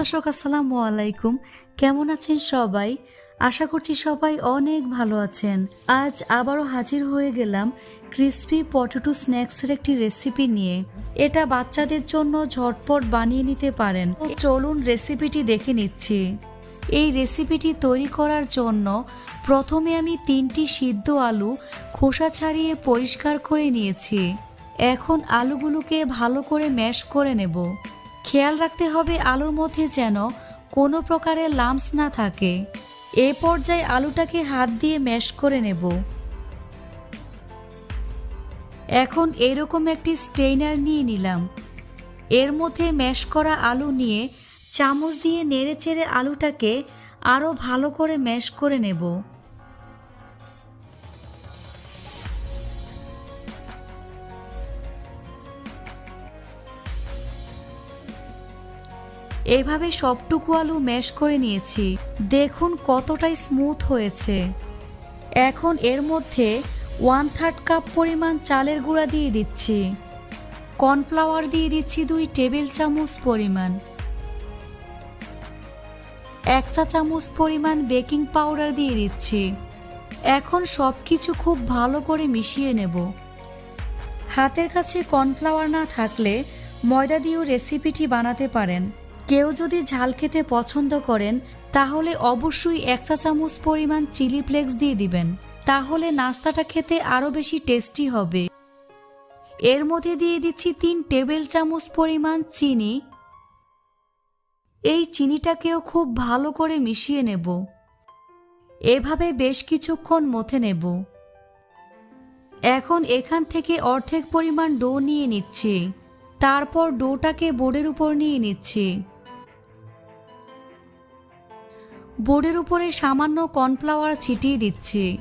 দর্শক, আসসালামু আলাইকুম। কেমন আছেন সবাই? আশা করছি সবাই অনেক ভালো আছেন। আজ আবারও হাজির হয়ে গেলাম ক্রিসপি পটেটো স্ন্যাক্সের একটি রেসিপি নিয়ে। এটা বাচ্চাদের জন্য ঝটপট বানিয়ে নিতে পারেন। চলুন রেসিপিটি দেখে নিচ্ছি। এই রেসিপিটি তৈরি করার জন্য প্রথমে আমি তিনটি সিদ্ধ আলু খোসা ছাড়িয়ে পরিষ্কার করে নিয়েছি। এখন আলুগুলোকে ভালো করে ম্যাশ করে নেব। খেয়াল রাখতে হবে আলুর মধ্যে যেন কোনো প্রকারের লাম্পস না থাকে। এ পর্যায়ে আলুটাকে হাত দিয়ে ম্যাশ করে নেব। এখন এরকম একটি স্টেইনার নিয়ে নিলাম। এর মধ্যে ম্যাশ করা আলু নিয়ে চামচ দিয়ে নেড়ে চেড়ে আলুটাকে আরও ভালো করে ম্যাশ করে নেব। এভাবে সবটুকু আলু ম্যাশ করে নিয়েছি। দেখুন কতটাই স্মুথ হয়েছে। এখন এর মধ্যে ওয়ান থার্ড কাপ পরিমাণ চালের গুঁড়া দিয়ে দিচ্ছি। কর্নফ্লাওয়ার দিয়ে দিচ্ছি দুই টেবিল চামচ পরিমাণ। এক চা চামচ পরিমাণ বেকিং পাউডার দিয়ে দিচ্ছি। এখন সব কিছু খুব ভালো করে মিশিয়ে নেব। হাতের কাছে কর্নফ্লাওয়ার না থাকলে ময়দা দিয়েও রেসিপিটি বানাতে পারেন। কেউ যদি ঝাল খেতে পছন্দ করেন, তাহলে অবশ্যই এক চা চামচ পরিমাণ চিলি ফ্লেক্স দিয়ে দিবেন। তাহলে নাস্তাটা খেতে আরও বেশি টেস্টি হবে। এর মধ্যে দিয়ে দিচ্ছি তিন টেবিল চামচ পরিমাণ চিনি। এই চিনিটাকেও খুব ভালো করে মিশিয়ে নেব। এভাবে বেশ কিছুক্ষণ মথে নেব। এখন এখান থেকে অর্ধেক পরিমাণ ডো নিয়ে নিচ্ছি। তারপর ডোটাকে বোর্ডের উপর নিয়ে নিচ্ছি। বোর্ডের উপরে সামান্য কর্নফ্লাওয়ার ছিটিয়ে দিচ্ছি।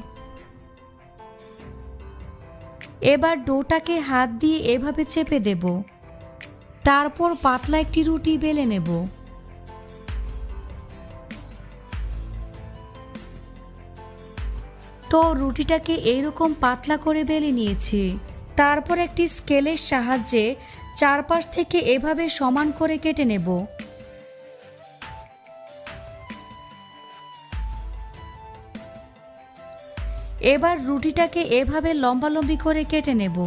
এবার ডোটাকে হাত দিয়ে এভাবে চেপে দেব। তারপর পাতলা একটি রুটি বেলে নেব। তো রুটিটাকে এইরকম পাতলা করে বেলে নিয়েছি। তারপর একটি স্কেলের সাহায্যে চারপাশ থেকে এভাবে সমান করে কেটে নেব। এবার রুটিটাকে এভাবে লম্বালম্বি করে কেটে নেব।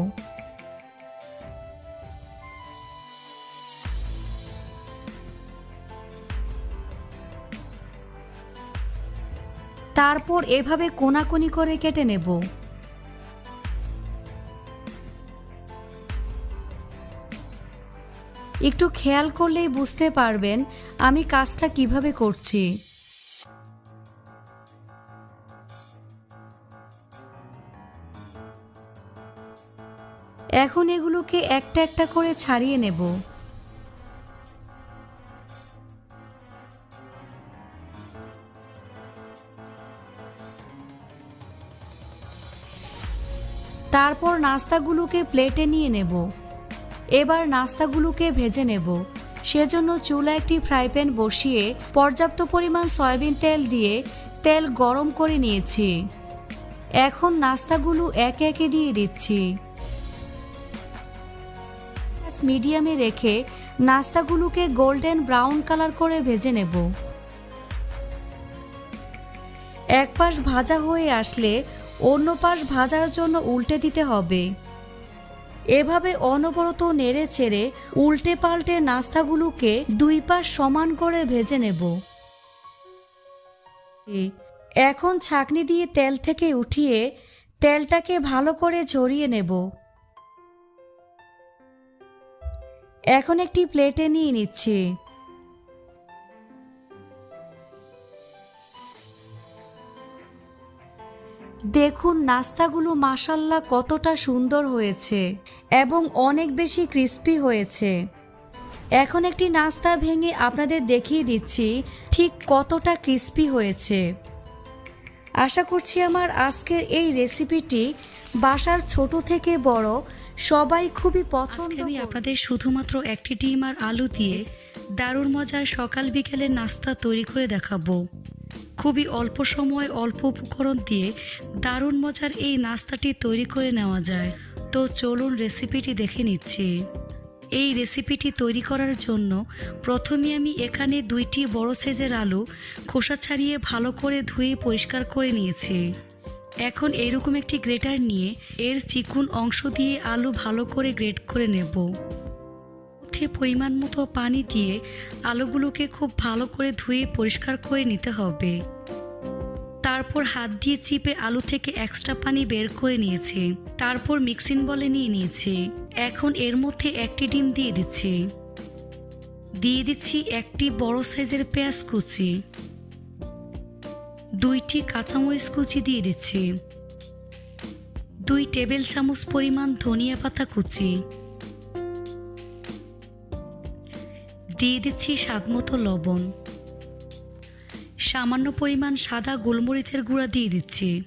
তারপর এভাবে কোনাকুনি করে কেটে নেব। একটু খেয়াল করলেই বুঝতে পারবেন আমি কাজটা কীভাবে করছি। এখন একটা একটা করে ছাড়িয়ে নেব। তারপর নাস্তাগুলোকে প্লেটে নিয়ে নেব। এবার নাস্তাগুলোকে ভেজে নেব। সেজন্য চুলা একটি ফ্রাই প্যান বসিয়ে পর্যাপ্ত পরিমাণ সয়াবিন তেল দিয়ে তেল গরম করে নিয়েছি। এখন নাস্তাগুলো একে একে দিয়ে দিচ্ছি। মিডিয়ামে রেখে নাস্তাগুলোকে গোল্ডেন ব্রাউন কালার করে ভেজে নেব। এক পাশ ভাজা হয়ে আসলে অন্য পাশ ভাজার জন্য উল্টে দিতে হবে। এভাবে অনবরত নেড়ে চেড়ে উল্টে পাল্টে নাস্তাগুলোকে দুই পাশ সমান করে ভেজে নেব। এখন ছাকনি দিয়ে তেল থেকে উঠিয়ে তেলটাকে ভালো করে ঝরিয়ে নেব। এখন একটি প্লেটে নিয়ে নিচ্ছি। দেখুন, নাস্তাগুলো মাসাল্লা কতটা সুন্দর হয়েছে এবং অনেক বেশি ক্রিস্পি হয়েছে। এখন একটি নাস্তা ভেঙে আপনাদের দেখিয়ে দিচ্ছি ঠিক কতটা ক্রিস্পি হয়েছে। আশা করছি আমার আজকের এই রেসিপিটি বাসার ছোট থেকে বড় সবাই খুবই পছন্দ আমি আপনাদের শুধুমাত্র একটি ডিম আর আলু দিয়ে দারুণ মজার সকাল বিকেলের নাস্তা তৈরি করে দেখাবো। খুবই অল্প সময় অল্প উপকরণ দিয়ে দারুণ মজার এই নাস্তাটি তৈরি করে নেওয়া যায়। তো চলুন রেসিপিটি দেখে নিচ্ছি। এই রেসিপিটি তৈরি করার জন্য প্রথমে আমি এখানে দুইটি বড় সাইজের আলু খোসা ছাড়িয়ে ভালো করে ধুয়ে পরিষ্কার করে নিয়েছি। এখন এরকম একটি গ্রেটার নিয়ে এর চিকুন অংশ দিয়ে আলু ভালো করে গ্রেট করে নেব। মধ্যে পরিমাণ মতো পানি দিয়ে আলুগুলোকে খুব ভালো করে ধুয়ে পরিষ্কার করে নিতে হবে। তারপর হাত দিয়ে চিপে আলু থেকে এক্সট্রা পানি বের করে নিয়েছে। তারপর মিক্সিং বলে নিয়ে নিয়েছে। এখন এর মধ্যে একটি ডিম দিয়ে দিচ্ছি। দিয়ে দিচ্ছি একটি বড় সাইজের পেঁয়াজ কুচি। দুইটি কাঁচামরিচ কুচি দিয়ে দিচ্ছি। দুই টেবিল চামচ পরিমাণ ধনিয়া পাতা কুচি। দিয়ে দিচ্ছি স্বাদমতো লবণ। সামান্য পরিমাণ সাদা গোলমরিচের গুঁড়া দিয়ে দিচ্ছি।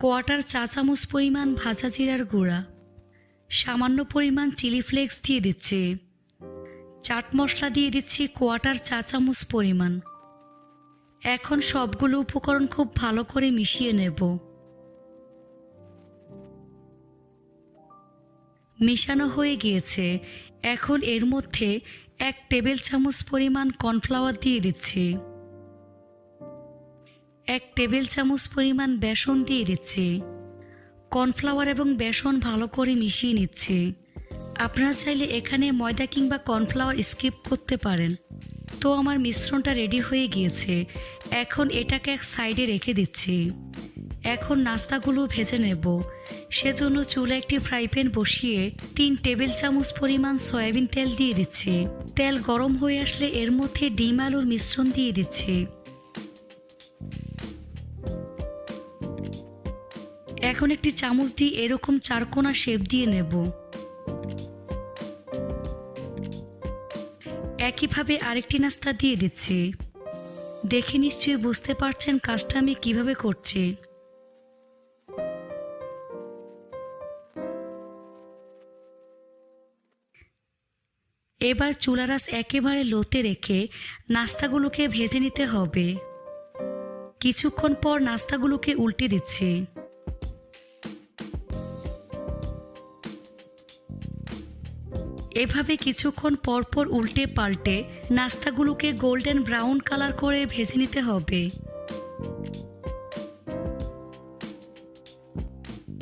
কোয়াটার চা চামচ পরিমাণ ভাজা জিরার গুঁড়া। সামান্য পরিমাণ চিলি ফ্লেক্স দিয়ে দিচ্ছি। চাট মশলা দিয়ে দিচ্ছি কোয়াটার চা চামচ পরিমাণ। এখন সবগুলো উপকরণ খুব ভালো করে মিশিয়ে নেব। মিশানো হয়ে গিয়েছে। এখন এর মধ্যে এক টেবিল চামচ পরিমাণ কর্নফ্লাওয়ার দিয়ে দিচ্ছি। এক টেবিল চামচ পরিমাণ বেসন দিয়ে দিচ্ছি। কর্নফ্লাওয়ার এবং বেসন ভালো করে মিশিয়ে নিচ্ছি। আপনারা চাইলে এখানে ময়দা কিংবা কর্নফ্লাওয়ার স্কিপ করতে পারেন। তো আমার মিশ্রণটা রেডি হয়ে গিয়েছে। এখন এটাকে এক সাইডে রেখে দিচ্ছি। এখন নাস্তাগুলো ভেজে নেব। সেজন্য চুলে একটি ফ্রাই প্যান বসিয়ে তিন টেবিল চামচ পরিমাণ সয়াবিন তেল দিয়ে দিচ্ছি। তেল গরম হয়ে আসলে এর মধ্যে ডিম আলুর মিশ্রণ দিয়ে দিচ্ছি। এখন একটি চামচ দিয়ে এরকম চারকোনা শেপ দিয়ে নেব। একইভাবে আরেকটি নাস্তা দিয়ে দিচ্ছি। দেখে নিশ্চয়ই বুঝতে পারছেন কাজটা আমি কীভাবে করছি। এবার চুলারাস একেবারে লোতে রেখে নাস্তাগুলোকে ভেজে নিতে হবে। কিছুক্ষণ পর নাস্তাগুলোকে উল্টে দিচ্ছি। এভাবে কিছুক্ষণ পরপর উল্টে পাল্টে নাস্তাগুলোকে গোল্ডেন ব্রাউন কালার করে ভেজে নিতে হবে।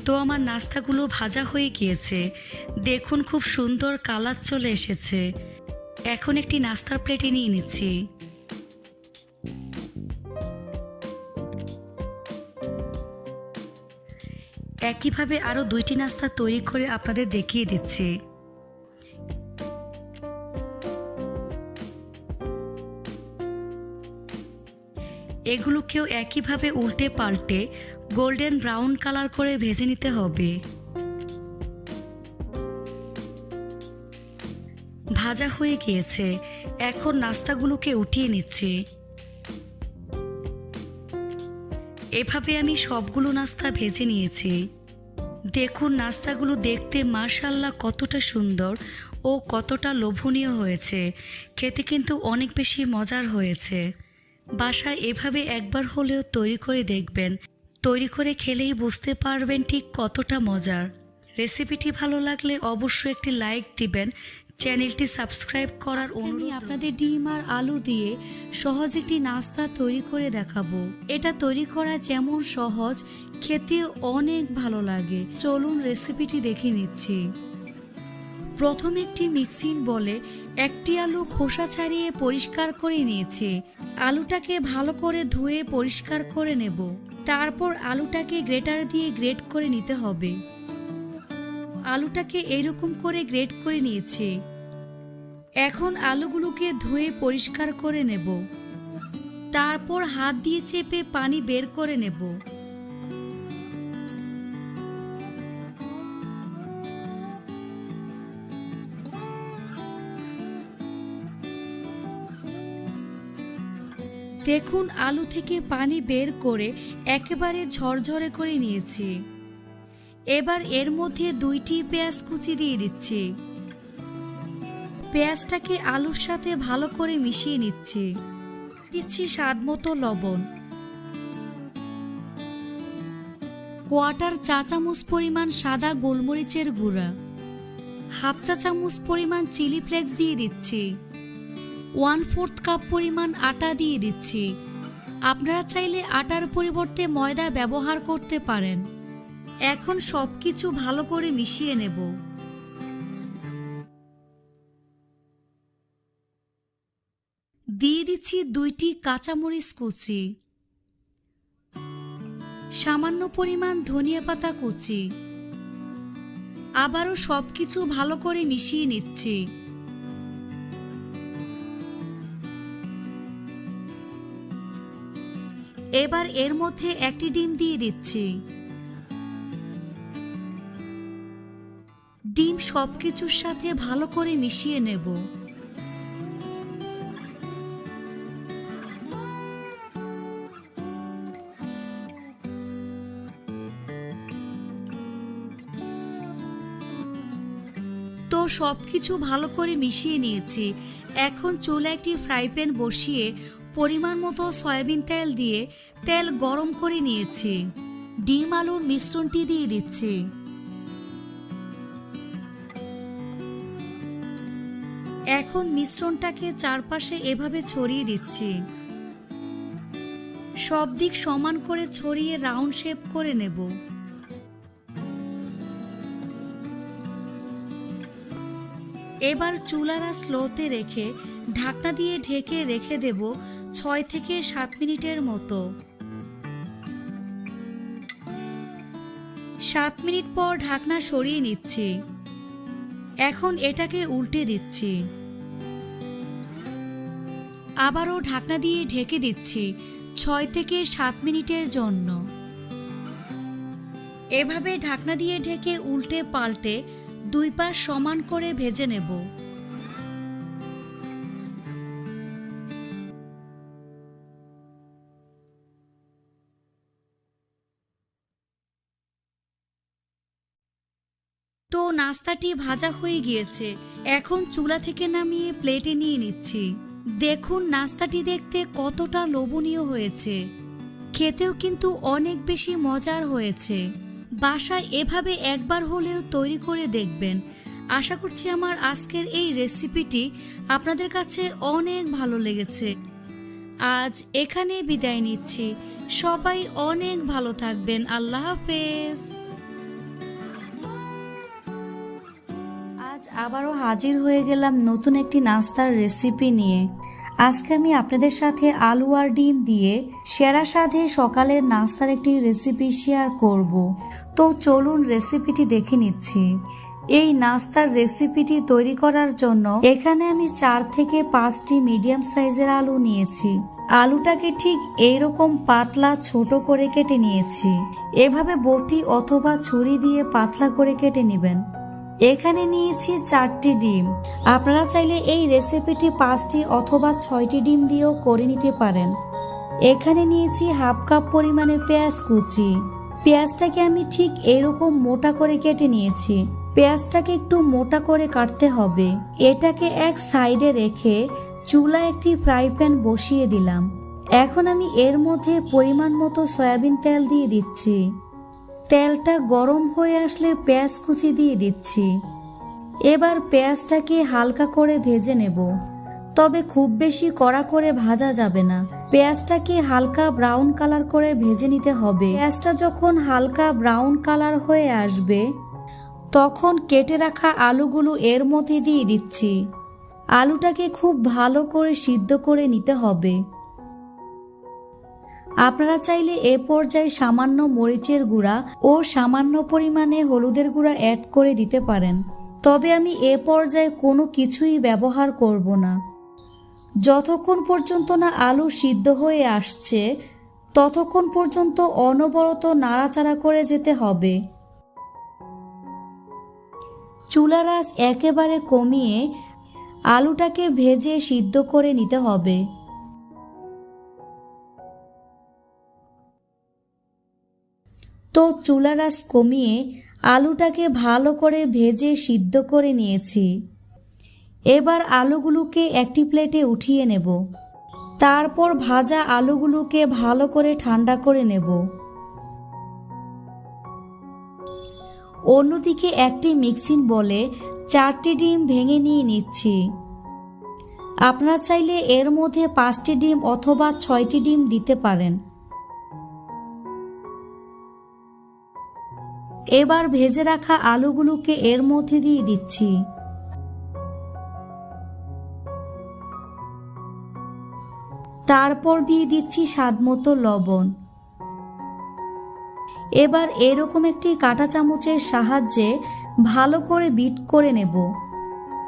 তো আমার নাস্তাগুলো ভাজা হয়ে গিয়েছে। দেখুন খুব সুন্দর কালার চলে এসেছে। এখন একটি নাস্তার প্লেটে নিয়ে নিচ্ছি। একইভাবে আরও দুইটি নাস্তা তৈরি করে আপনাদের দেখিয়ে দিচ্ছি। এগুলোকেও একইভাবে উল্টে পাল্টে গোল্ডেন ব্রাউন কালার করে ভেজে নিতে হবে। ভাজা হয়ে গিয়েছে। এখন নাস্তাগুলোকে উঠিয়ে নিচ্ছি। এভাবে আমি সবগুলো নাস্তা ভেজে নিয়েছি। দেখুন নাস্তাগুলো দেখতে মাশাল্লাহ কতটা সুন্দর ও কতটা লোভনীয় হয়েছে। খেতে কিন্তু অনেক বেশি মজার হয়েছে। বাসায় এভাবে একবার হলেও তৈরি করে দেখবেন। তৈরি করে খেলেই বুঝতে পারবেন ঠিক কতটা মজার। রেসিপিটি ভালো লাগলে অবশ্যই একটি লাইক দিবেন। চ্যানেলটি সাবস্ক্রাইব করার আমি আপনাদের ডিম আর আলু দিয়ে সহজ একটি নাস্তা তৈরি করে দেখাবো। এটা তৈরি করা যেমন সহজ খেতে অনেক ভালো লাগে। চলুন রেসিপিটি দেখে নিচ্ছি। প্রথম একটি মিক্সিং বলে একটি আলু খোসা ছাড়িয়ে পরিষ্কার করে নিয়েছি। আলুটাকে ভালো করে ধুয়ে পরিষ্কার করে নেব। তারপর আলুটাকে গ্রেটার দিয়ে গ্রেট করে নিতে হবে। আলুটাকে এরকম করে গ্রেট করে নিয়েছি। এখন আলুগুলোকে ধুয়ে পরিষ্কার করে নেব। তারপর হাত দিয়ে চেপে পানি বের করে নেব। দেখুন আলু থেকে পানি বের করে একেবারে ঝরঝরে করে নিয়েছি। এবার এর মধ্যে দুইটি পেঁয়াজ কুচি দিয়ে দিচ্ছি। পেঁয়াজটাকে আলুর সাথে ভালো করে মিশিয়ে নিচ্ছি। দিচ্ছি স্বাদ মতো লবণ। কোয়াটার চা চামচ পরিমাণ সাদা গোলমরিচের গুঁড়া। হাফ চা চামচ পরিমাণ চিলি ফ্লেক্স দিয়ে দিচ্ছি। ওয়ান ফোর্থ কাপ পরিমাণ আটা দিয়ে দিচ্ছি। আপনারা চাইলে আটার পরিবর্তে ময়দা ব্যবহার করতে পারেন। এখন সব কিছু ভালো করে মিশিয়ে নেব। দিয়ে দিচ্ছি দুইটি কাঁচামরিচ কুচি। সামান্য পরিমাণ ধনিয়া পাতা কুচি। আবারও সব কিছু ভালো করে মিশিয়ে নিচ্ছি। এবার এর মধ্যে একটি ডিম দিয়ে দিচ্ছি। ডিম সবকিছুর সাথে ভালো করে মিশিয়ে নেব। তো সব কিছু ভালো করে মিশিয়ে নিয়েছি। এখন চুলে একটি ফ্রাই প্যান বসিয়ে পরিমাণ মতো সয়াবিন তেল দিয়ে তেল গরম করে নিয়েছি। ডিম আলুর মিশ্রণটি দিয়ে দিচ্ছি। এখন মিশ্রণটাকে চারপাশে এভাবে ছড়িয়ে দিচ্ছি। সব দিক সমান করে ছড়িয়ে রাউন্ড শেপ করে নেব। এবার চুলারা স্লোতে রেখে ঢাকনা দিয়ে ঢেকে রেখে দেব ছয় থেকে সাত মিনিটের মতো। সাত মিনিট পর ঢাকনা সরিয়ে নিচ্ছি। এখন এটাকে উল্টে দিচ্ছি। আবারও ঢাকনা দিয়ে ঢেকে দিচ্ছি ছয় থেকে সাত মিনিটের জন্য। এভাবে ঢাকনা দিয়ে ঢেকে উল্টে পাল্টে দুই পাশ সমান করে ভেজে নেব। নাস্তাটি ভাজা হয়ে গিয়েছে। এখন চুলা থেকে নামিয়ে প্লেটে নিয়ে নিচ্ছি। দেখুন নাস্তাটি দেখতে কতটা লোভনীয় হয়েছে। খেতেও কিন্তু অনেক বেশি মজার হয়েছে। বাসায় এভাবে একবার হলেও তৈরি করে দেখবেন। আশা করছি আমার আজকের এই রেসিপিটি আপনাদের কাছে অনেক ভালো লেগেছে। আজ এখানে বিদায় নিচ্ছি। সবাই অনেক ভালো থাকবেন। আল্লাহ হাফেজ। আবারও হাজির হয়ে গেলাম নতুন একটি নাস্তার রেসিপি নিয়ে। আজকে আমি আপনাদের সাথে আলু আর ডিম দিয়ে সেরা সাধে সকালের নাস্তার একটি রেসিপি শেয়ার করব। তো চলুন রেসিপিটি দেখে নিচ্ছি। এই নাস্তার রেসিপিটি তৈরি করার জন্য এখানে আমি চার থেকে পাঁচটি মিডিয়াম সাইজের আলু নিয়েছি। আলুটাকে ঠিক এইরকম পাতলা ছোট করে কেটে নিয়েছি। এভাবে বটি অথবা ছুরি দিয়ে পাতলা করে কেটে নেবেন। এখানে নিয়েছি চারটি ডিম। আপনারা চাইলে এই রেসিপিটি পাঁচটি অথবা ছয়টি ডিম দিয়েও করে নিতে পারেন। এখানে নিয়েছি হাফ কাপ পরিমাণের পেঁয়াজ কুচি। পেঁয়াজটাকে আমি ঠিক এরকম মোটা করে কেটে নিয়েছি। পেঁয়াজটাকে একটু মোটা করে কাটতে হবে। এটাকে এক সাইডে রেখে চুলা একটি ফ্রাই প্যান বসিয়ে দিলাম। এখন আমি এর মধ্যে পরিমাণ মতো সয়াবিন তেল দিয়ে দিচ্ছি। তেলটা গরম হয়ে আসলে পেঁয়াজ কুচি দিয়ে দিচ্ছি। এবার পেঁয়াজটাকে হালকা করে ভেজে নেব। তবে খুব বেশি কড়া করে ভাজা যাবে না। পেঁয়াজটাকে হালকা ব্রাউন কালার করে ভেজে নিতে হবে। পেঁয়াজটা যখন হালকা ব্রাউন কালার হয়ে আসবে, তখন কেটে রাখা আলুগুলো এর মধ্যে দিয়ে দিচ্ছি। আলুটাকে খুব ভালো করে সিদ্ধ করে নিতে হবে। আপনারা চাইলে এ পর্যায়ে সামান্য মরিচের গুঁড়া ও সামান্য পরিমাণে হলুদের গুঁড়া অ্যাড করে দিতে পারেন। তবে আমি এ পর্যায়ে কোনো কিছুই ব্যবহার করব না। যতক্ষণ পর্যন্ত না আলু সিদ্ধ হয়ে আসছে, ততক্ষণ পর্যন্ত অনবরত নাড়াচাড়া করে যেতে হবে। চুলার আঁচ একেবারে কমিয়ে আলুটাকে ভেজে সিদ্ধ করে নিতে হবে। চুলার কমিয়ে আলুটাকে ভালো করে ভেজে সিদ্ধ করে নিয়েছি। এবার আলুগুলোকে একটি প্লেটে উঠিয়ে নেব। তারপর ভাজা আলুগুলোকে ভালো করে ঠান্ডা করে নেব। অন্যদিকে একটি মিক্সিং বলে চারটি ডিম ভেঙে নিয়ে নিচ্ছি। আপনারা চাইলে এর মধ্যে পাঁচটি ডিম অথবা ছয়টি ডিম দিতে পারেন। এবার ভেজে রাখা আলুগুলোকে এর মধ্যে দিয়ে দিচ্ছি। তারপর দিয়ে দিচ্ছি স্বাদমতো লবণ। এবার এরকম একটি কাঁটা চামচের সাহায্যে ভালো করে বিট করে নেব।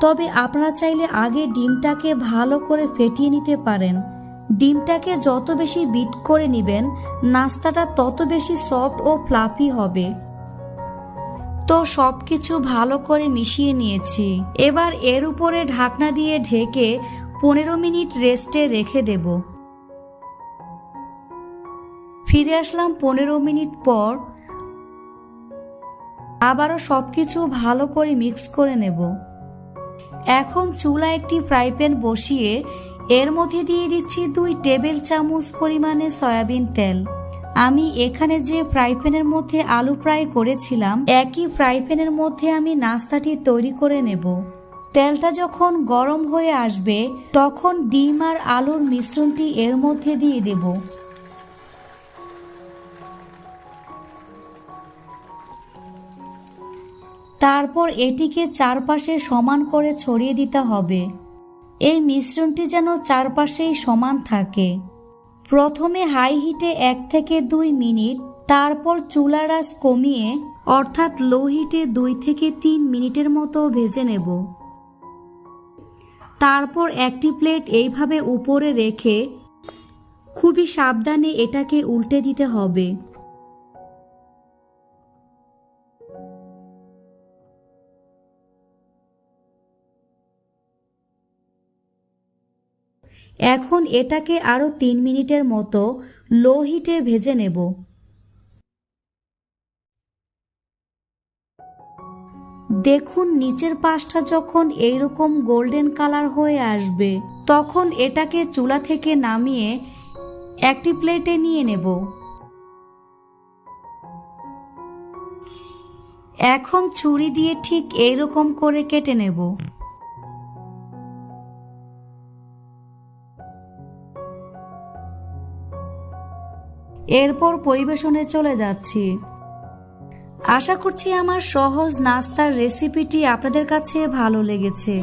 তবে আপনারা চাইলে আগে ডিমটাকে ভালো করে ফেটিয়ে নিতে পারেন। ডিমটাকে যত বেশি বিট করে নেবেন, নাস্তাটা তত বেশি সফট ও ফ্লাফি হবে। তো সব কিছু ভালো করে মিশিয়ে নিয়েছি। এবার এর উপরে ঢাকনা দিয়ে ঢেকে পনেরো মিনিট রেস্টে রেখে দেব। ফিরে আসলাম পনেরো মিনিট পর। আবারও সব কিছু ভালো করে মিক্স করে নেব। এখন চুলা একটি ফ্রাই প্যান বসিয়ে এর মধ্যে দিয়ে দিচ্ছি দুই টেবিল চামচ পরিমাণে সয়াবিন তেল। আমি এখানে যে ফ্রাই প্যানের মধ্যে আলু ফ্রাই করেছিলাম, একই ফ্রাই প্যানের মধ্যে আমি নাস্তাটি তৈরি করে নেব। তেলটা যখন গরম হয়ে আসবে, তখন ডিম আর আলুর মিশ্রণটি এর মধ্যে দিয়ে দেব। তারপর এটিকে চারপাশে সমান করে ছড়িয়ে দিতে হবে। এই মিশ্রণটি যেন চারপাশেই সমান থাকে। প্রথমে হাই হিটে এক থেকে দুই মিনিট, তারপর চুলার আঁচ কমিয়ে, অর্থাৎ লো হিটে দুই থেকে তিন মিনিটের মতো ভেজে নেব। তারপর একটি প্লেট এইভাবে উপরে রেখে খুবই সাবধানে এটাকে উল্টে দিতে হবে। এখন এটাকে আরও তিন মিনিটের মতো লো হিটে ভেজে নেব। দেখুন, নিচের পাশটা যখন এইরকম গোল্ডেন কালার হয়ে আসবে, তখন এটাকে চুলা থেকে নামিয়ে একটি প্লেটে নিয়ে নেব। এখন ছুরি দিয়ে ঠিক এইরকম করে কেটে নেব। এরপর পরিবেশনে চলে যাচ্ছি। আশা করছি আমার সহজ নাস্তার রেসিপিটি আপনাদের কাছে ভালো লেগেছে।